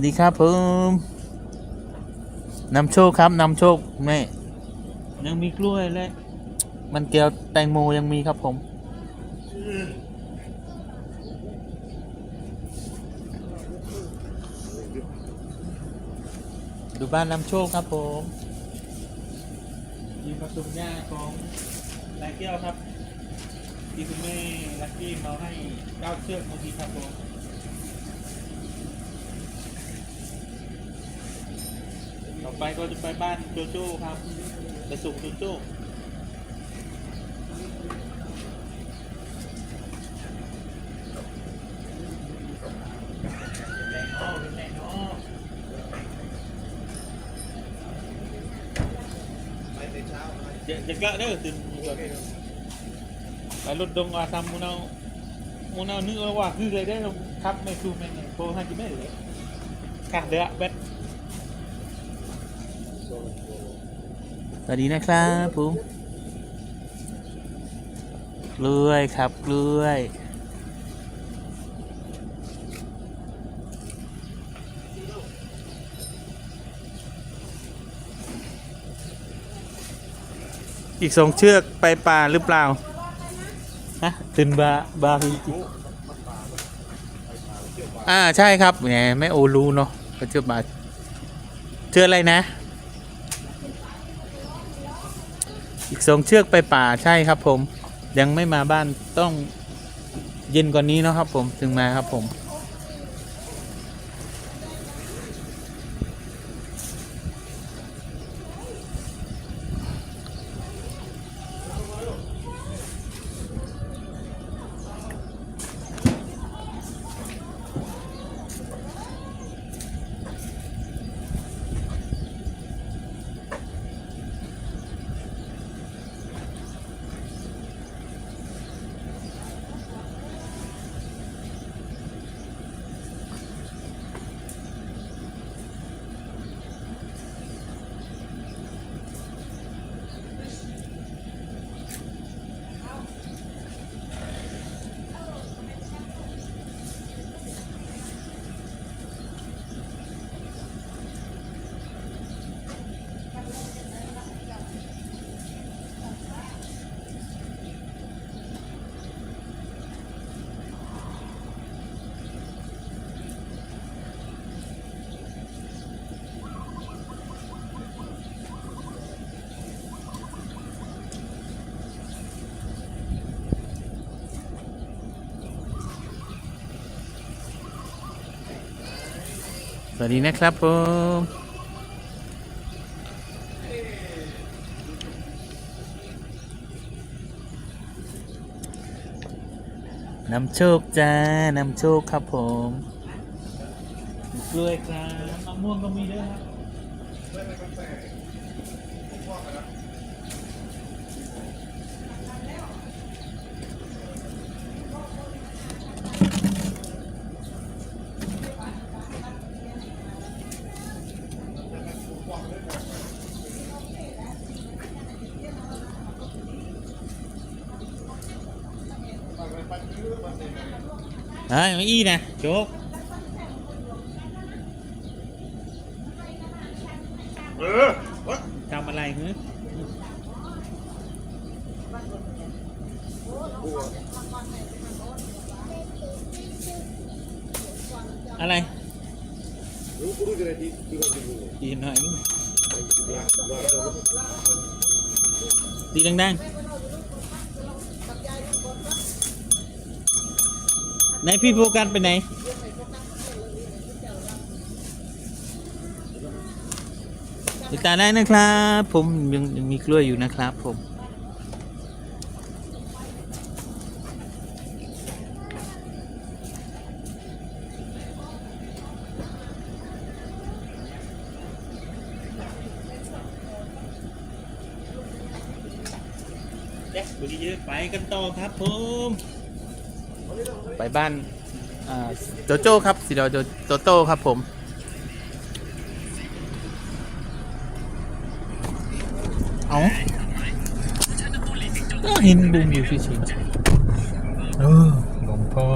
วัสดีครับผมนำโชคครับนำโชคแม่ยังมีกล้วยและ มันเกลียวแตงโมยังมีครับผมดูบ้านนำโชคครับผมยิมประตูหญ้าของนายแก้วครับ ที่คุณแม่ลักกี้มาให้เก้าเชือกเมื่อกี้ครับผม ต่อ ไปก็จะไปบ้านโจโจ้ครับไปส่งโจโจ้แรงอ้อแรงอ้อจะจะกะเด้อตื่นก่อนไปรถดงอาทำมูนามูนเอานึกว่าคือเลยได้เราครับไม่คือแม่งโคให้กินไม่เลยค่ะเดี๋ยวแบท สวัสดีนะครับผมกล้วยครับกล้วยอีกสองเชือกไปป่าหรือเปล่า ฮะตื่นบาบาพีจิอ่าใช่ครับแหมไม่โอรู้เนาะเขาเชือกบาเชือกอะไรนะ อีกสองเชือกไปป่าใช่ครับผม ยังไม่มาบ้านต้องเย็นกว่านี้เนาะครับผมถึงมาครับผม วัสดีนะครับผมนำโชคจ้านำโชคครับผมกล้วยครับมะม่วงก็มีด้วยครับ เฮ้ยไม่อี้นะโจ๊ก เออวะ ทำอะไรฮึอะไร รู้กูรู้จะได้ดีดีกว่าดีกว่า ดีหน่อย ตีแดงๆไหนพี่โฟกัสไปไหนติดตามได้นะครับ ผมยังยังมีกล้วยอยู่นะครับผม เด็กบุรีเยอะไปกันต่อครับผมไปบ้านอ่าโจโจ้ครับสิเดโจโจโต้ครับผมเอาก็เห็นบูมอยู่เฉยๆเออหลวงพ่อ